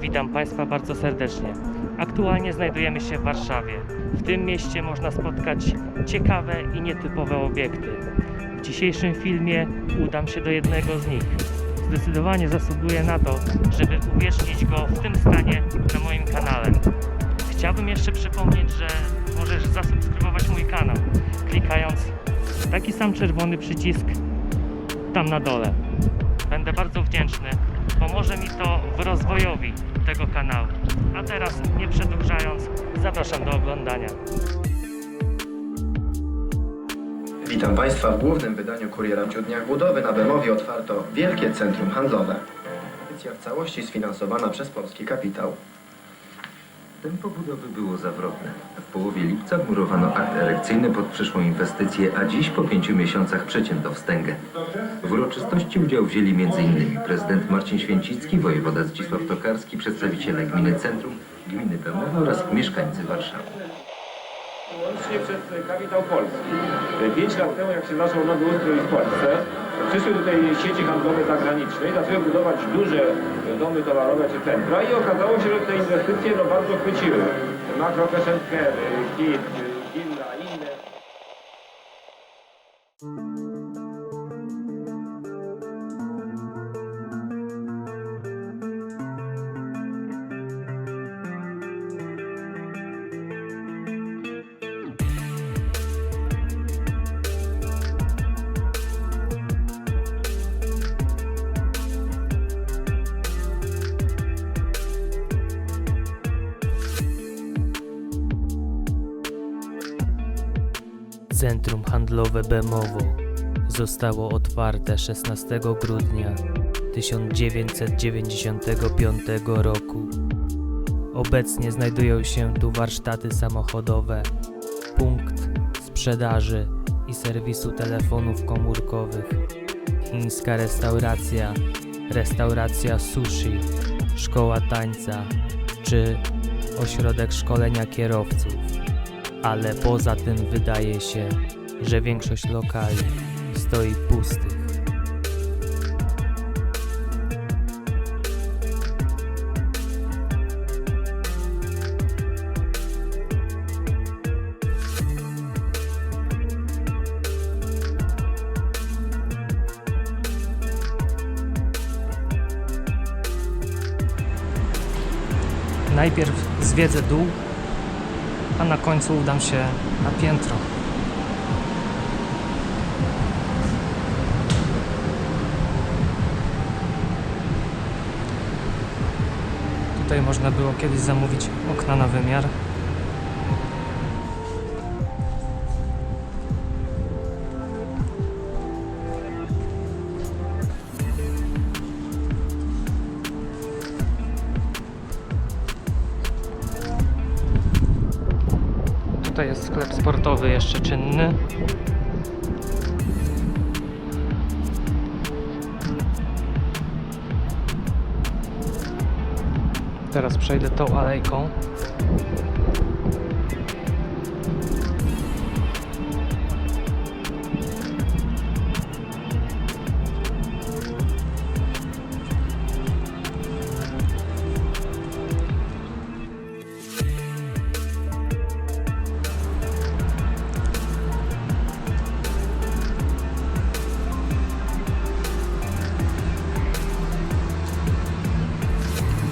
Witam Państwa bardzo serdecznie. Aktualnie znajdujemy się w Warszawie. W tym mieście można spotkać ciekawe i nietypowe obiekty. W dzisiejszym filmie udam się do jednego z nich. Zdecydowanie zasługuje na to, żeby uwiecznić go w tym stanie na moim kanale. Chciałbym jeszcze przypomnieć, że możesz zasubskrybować mój kanał, klikając taki sam czerwony przycisk tam na dole. Będę bardzo wdzięczny. Pomoże mi to w rozwojowi tego kanału. A teraz, nie przedłużając, zapraszam do oglądania. Witam Państwa w głównym wydaniu Kuriera w Dniach Budowy. Na Bemowie otwarto wielkie centrum handlowe. Edycja w całości sfinansowana przez polski kapitał. Tempo budowy było zawrotne. W połowie lipca murowano akt erekcyjny pod przyszłą inwestycję, a dziś po pięciu miesiącach przecięto wstęgę. W uroczystości udział wzięli m.in. prezydent Marcin Święcicki, wojewoda Zdzisław Tokarski, przedstawiciele gminy Centrum, gminy Bemowa oraz mieszkańcy Warszawy. Łącznie przez kapitał polski. Pięć lat temu, jak się zaczął nowy ustrój w Polsce, przyszły tutaj sieci handlowe zagraniczne i zaczęły budować duże domy towarowe czy centra i okazało się, że te inwestycje no, bardzo chwyciły. Makro Cash Centrum handlowe Bemowo zostało otwarte 16 grudnia 1995 roku. Obecnie znajdują się tu warsztaty samochodowe, punkt sprzedaży i serwisu telefonów komórkowych, chińska restauracja, restauracja sushi, szkoła tańca czy ośrodek szkolenia kierowców ale poza tym wydaje się, że większość lokali stoi pustych. Najpierw zwiedzę dół, a na końcu udam się na piętro. Tutaj można było kiedyś zamówić okna na wymiar. Jest sklep sportowy jeszcze czynny. Teraz przejdę tą alejką.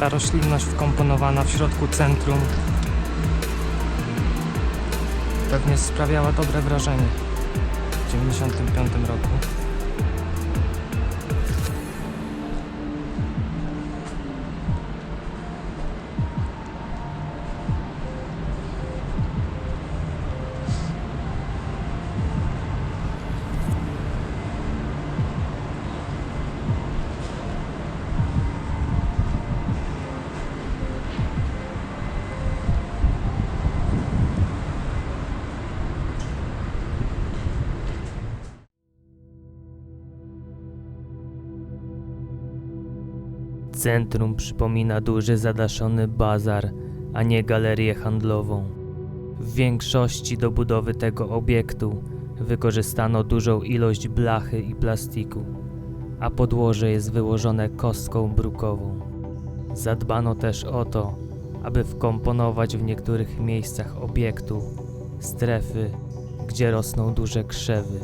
Ta roślinność wkomponowana w środku centrum pewnie sprawiała dobre wrażenie w 1995 roku. Centrum przypomina duży zadaszony bazar, a nie galerię handlową. W większości do budowy tego obiektu wykorzystano dużą ilość blachy i plastiku, a podłoże jest wyłożone kostką brukową. Zadbano też o to, aby wkomponować w niektórych miejscach obiektu strefy, gdzie rosną duże krzewy.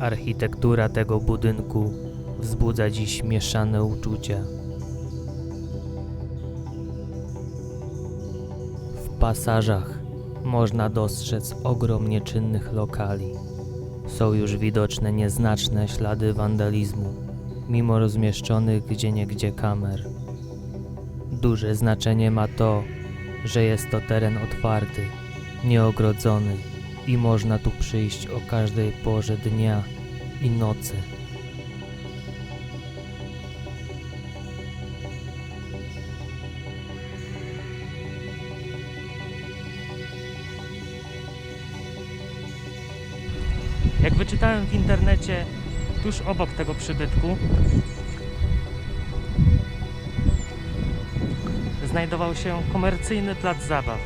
Architektura tego budynku wzbudza dziś mieszane uczucia. Pasażach można dostrzec ogrom nieczynnych lokali. Są już widoczne nieznaczne ślady wandalizmu, mimo rozmieszczonych gdzieniegdzie kamer. Duże znaczenie ma to, że jest to teren otwarty, nieogrodzony i można tu przyjść o każdej porze dnia i nocy. Jak wyczytałem w internecie, tuż obok tego przybytku znajdował się komercyjny plac zabaw.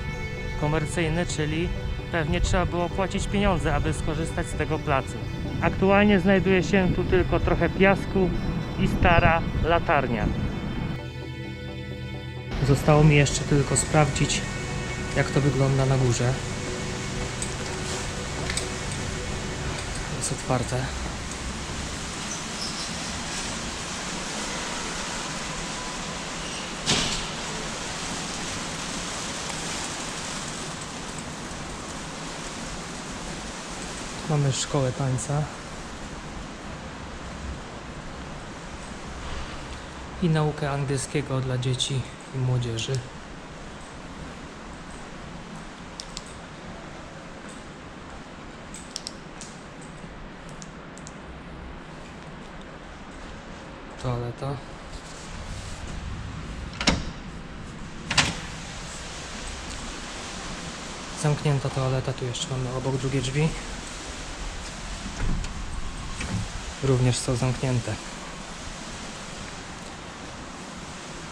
Komercyjny, czyli pewnie trzeba było płacić pieniądze, aby skorzystać z tego placu. Aktualnie znajduje się tu tylko trochę piasku i stara latarnia. Zostało mi jeszcze tylko sprawdzić, jak to wygląda na górze. Jest otwarte. Mamy szkołę tańca. I naukę angielskiego dla dzieci i młodzieży. Toaleta. Zamknięta toaleta, tu jeszcze mamy obok drugie drzwi. Również są zamknięte.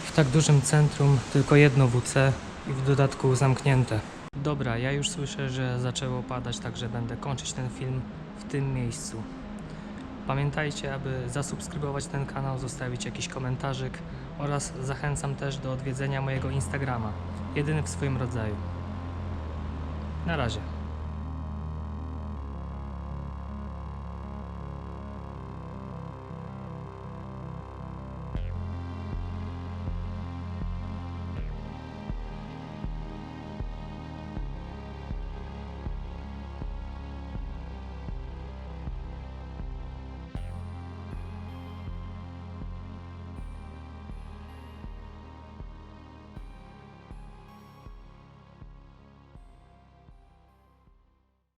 W tak dużym centrum tylko jedno WC i w dodatku zamknięte. Dobra, ja już słyszę, że zaczęło padać, także będę kończyć ten film w tym miejscu. Pamiętajcie, aby zasubskrybować ten kanał, zostawić jakiś komentarzyk oraz zachęcam też do odwiedzenia mojego Instagrama, jedyny w swoim rodzaju. Na razie.